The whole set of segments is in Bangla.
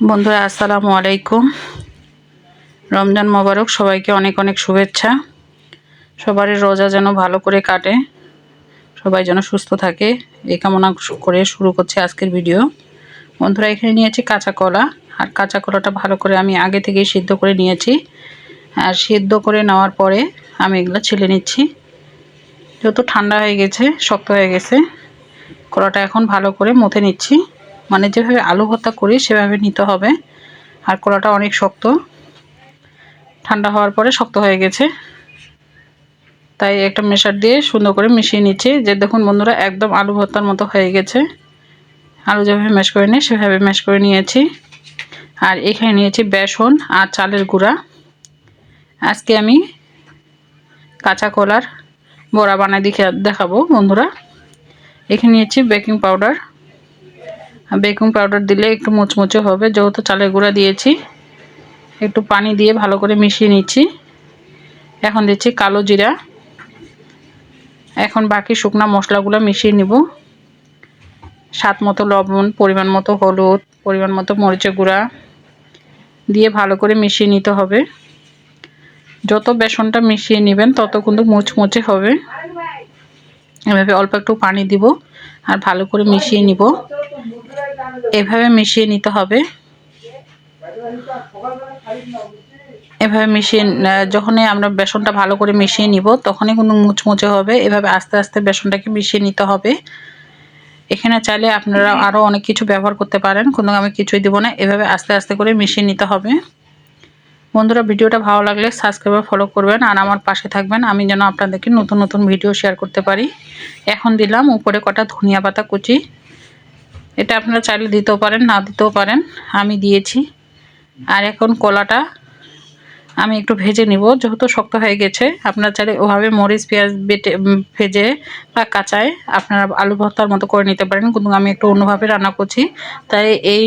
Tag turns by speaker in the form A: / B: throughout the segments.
A: বন্ধুরা, আসসালামু আলাইকুম। রমজান মোবারক, সবাইকে অনেক অনেক শুভেচ্ছা। সবারই রোজা যেন ভালো করে কাটে, সবাই যেন সুস্থ থাকে, এই কামনা করে শুরু করছে আজকের ভিডিও। বন্ধুরা, এখানে নিয়েছি কাঁচা কলা, আর কাঁচা কলাটা ভালো করে আমি আগে থেকেই সিদ্ধ করে নিয়েছি। আর সিদ্ধ করে নেওয়ার পরে আমি এগুলো ছেলে নিচ্ছি। যত ঠান্ডা হয়ে গেছে, শক্ত হয়ে গেছে, কলাটা এখন ভালো করে মুথে নিচ্ছি। মানে যেভাবে আলু ভর্তা করি, সেভাবে নিতে হবে। আর কলাটা অনেক শক্ত। ঠান্ডা হওয়ার পরে শক্ত হয়ে গেছে। তাই একটা মেশার দিয়ে সুন্দর করে মিশিয়ে নিচ্ছি। যে দেখুন বন্ধুরা, একদম আলু ভর্তার মতো হয়ে গেছে। আলু যেভাবে ম্যাশ করে নিই, সেভাবে ম্যাশ করে নিয়েছি। আর এখানে নিয়েছি বেসন আর চালের গুঁড়া। আজকে আমি কাঁচা কলার বড়া বানায় দেখে দেখাবো বন্ধুরা। এখানে নিয়েছি বেকিং পাউডার। বেকিং পাউডার দিলে একটু মুচমুচে হবে। যেহেতু চালের গুঁড়া দিয়েছি, একটু পানি দিয়ে ভালো করে মিশিয়ে নিচ্ছি। এখন দিচ্ছি কালো জিরা। এখন বাকি শুকনা মশলাগুলো মিশিয়ে নিব। স্বাদ মতো লবণ, পরিমাণ মতো হলুদ, পরিমাণ মতো মরিচের গুঁড়া দিয়ে ভালো করে মিশিয়ে নিতে হবে। যত বেসনটা মিশিয়ে নেবেন, তত কিন্তু মুচমুচে হবে। এভাবে অল্প একটু পানি দিব আর ভালো করে মিশিয়ে নিব। এভাবে মিশিয়ে নিতে হবে। এভাবে মিশিয়ে যখনই আমরা বেসনটা ভালো করে মিশিয়ে নিব, তখনই কিন্তু মুচমুচে হবে। এভাবে আস্তে আস্তে বেসনটাকে মিশিয়ে নিতে হবে। এখানে চাইলে আপনারা আরও অনেক কিছু ব্যবহার করতে পারেন, কোনো আমি কিছুই দেবো না। এভাবে আস্তে আস্তে করে মিশিয়ে নিতে হবে। বন্ধুরা, ভিডিওটা ভালো লাগলে সাবস্ক্রাইব ফলো করবেন আর আমার পাশে থাকবেন। আমি যেন আপনাদেরকে নতুন নতুন ভিডিও শেয়ার করতে পারি। এখন দিলাম উপরে কটা ধনিয়া পাতা কুচি। এটা আপনারা চাইলে দিতেও পারেন, না দিতেও পারেন। আমি দিয়েছি। আর এখন কলাটা আমি একটু ভেজে নিব, যেহেতু শক্ত হয়ে গেছে। আপনারা চাইলে ওভাবে মরিচ, পেঁয়াজ বেটে ভেজে বা কাঁচায় আপনারা আলু ভর্তার মতো করে নিতে পারেন। কিন্তু আমি একটু অন্যভাবে রান্না করছি। তাই এই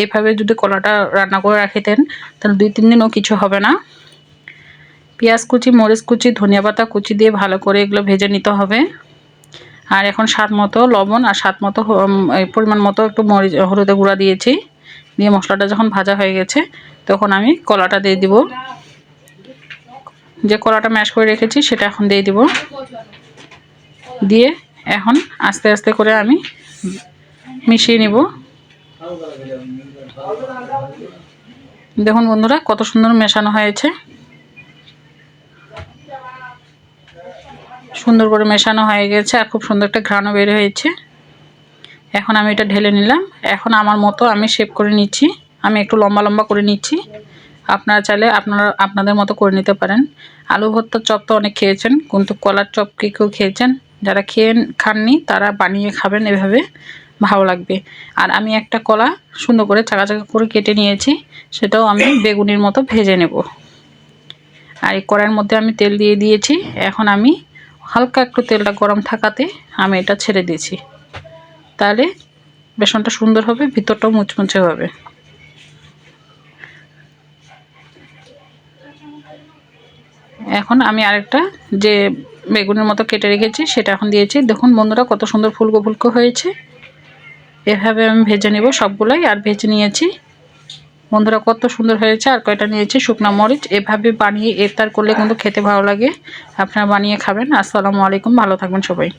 A: এইভাবে যদি কলাটা রান্না করে রাখিতেন, তাহলে দুই, তিন দিনও কিছু হবে না। পেঁয়াজ কুচি, মরিচ কুচি, ধনিয়া পাতা কুচি দিয়ে ভালো করে এগুলো ভেজে নিতে হবে। আর এখন স্বাদ মতো লবণ আর স্বাদ মতো পরিমাণ মতো একটু মরিচ হলুদে গুঁড়া দিয়েছি। দিয়ে মশলাটা যখন ভাজা হয়ে গেছে, তখন আমি কলাটা দিয়ে দিব। যে কলাটা ম্যাশ করে রেখেছি, সেটা এখন দিয়ে দিব। দিয়ে এখন আস্তে আস্তে করে আমি মিশিয়ে নিব। দেখুন বন্ধুরা, কত সুন্দর মেশানো হয়েছে। সুন্দর করে মেশানো হয়ে গেছে আর খুব সুন্দর একটা ঘ্রাণও বের হয়েছে। এখন আমি এটা ঢেলে নিলাম। এখন আমার মতো আমি শেপ করে নিচ্ছি। আমি একটু লম্বা লম্বা করে নিচ্ছি। আপনারা চাইলে আপনারা, আপনাদের মতো করে নিতে পারেন। আলু ভর্তার চপ তো অনেক খেয়েছেন, কিন্তু কলার চপ কে কেউ খেয়েছেন? যারা খেয়ে খাননি, তারা বানিয়ে খাবেন এভাবে। ভালো লাগবে। আর আমি একটা কলা সুন্দর করে চাকা চাকা করে কেটে নিয়েছি। সেটাও আমি বেগুনির মতো ভেজে নেব। আর এই কড়াইয়ের মধ্যে আমি তেল দিয়ে দিয়েছি। এখন আমি হালকা একটু তেলটা গরম থাকাতে আমি এটা ছেড়ে দিয়েছি। তাহলে বেসনটা সুন্দর হবে, ভিতরটাও মুচমুচে হবে। এখন আমি আরেকটা যে বেগুনের মতো কেটে রেখেছি, সেটা এখন দিয়েছি। দেখুন বন্ধুরা, কত সুন্দর ফুলকো ফুলকো হয়েছে। এভাবে আমি ভেজে নেব সবগুলাই, আর ভেজে নিয়েছি বন্ধুরা কত সুন্দর হয়েছে, আর কয়টা নিয়েছি? শুকনা মরিচ, এভাবে বানিয়ে ইফতার করলে কিন্তু খেতে ভালো লাগে। আপনারা বানিয়ে খাবেন। আসসালামু আলাইকুম, ভালো থাকবেন সবাই।